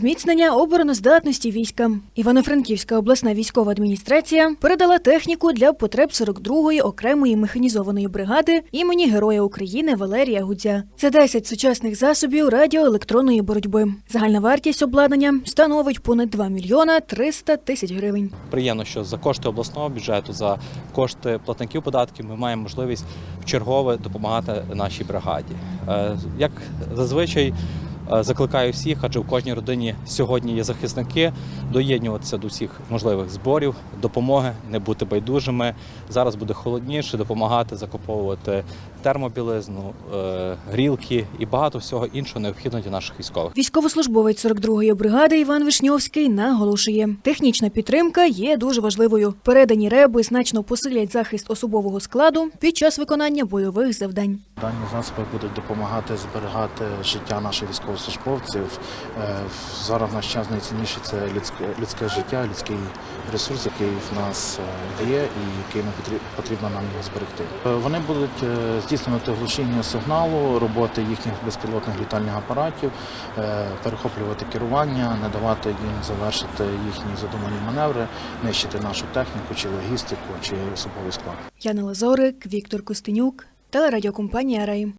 зміцнення обороноздатності війська. Івано-Франківська обласна військова адміністрація передала техніку для потреб 42-ї окремої механізованої бригади імені Героя України Валерія Гудзя. Це 10 сучасних засобів радіоелектронної боротьби. Загальна вартість обладнання становить понад 2 мільйона 300 тисяч гривень. Приємно, що за кошти обласного бюджету, за кошти платників податків ми маємо можливість вчергове допомагати нашій бригаді. Е, Як зазвичай закликаю всіх, адже в кожній родині сьогодні є захисники, доєднуватися до всіх можливих зборів, допомоги, не бути байдужими. Зараз буде холодніше, допомагати закуповувати термобілизну, е, грілки і багато всього іншого необхідного для наших військових. Військовослужбовець 42-ї бригади Іван Вишньовський наголошує, технічна підтримка є дуже важливою. Передані реби значно посилять захист особового складу під час виконання бойових завдань. Дані засоби будуть допомагати зберігати життя наших військовослужбовців. Е, Зараз в наш час найцінніше це людське, людське життя, людський ресурс, який в нас е, є і який нам потріб- потрібно нам його зберегти. Е, Вони будуть здійснювати глушіння сигналу, роботи їхніх безпілотних літальних апаратів, перехоплювати керування, не давати їм завершити їхні задумані маневри, нищити нашу техніку чи логістику, чи особовий склад. Яна Лазорик, Віктор Костенюк, телерадіокомпанія Рей.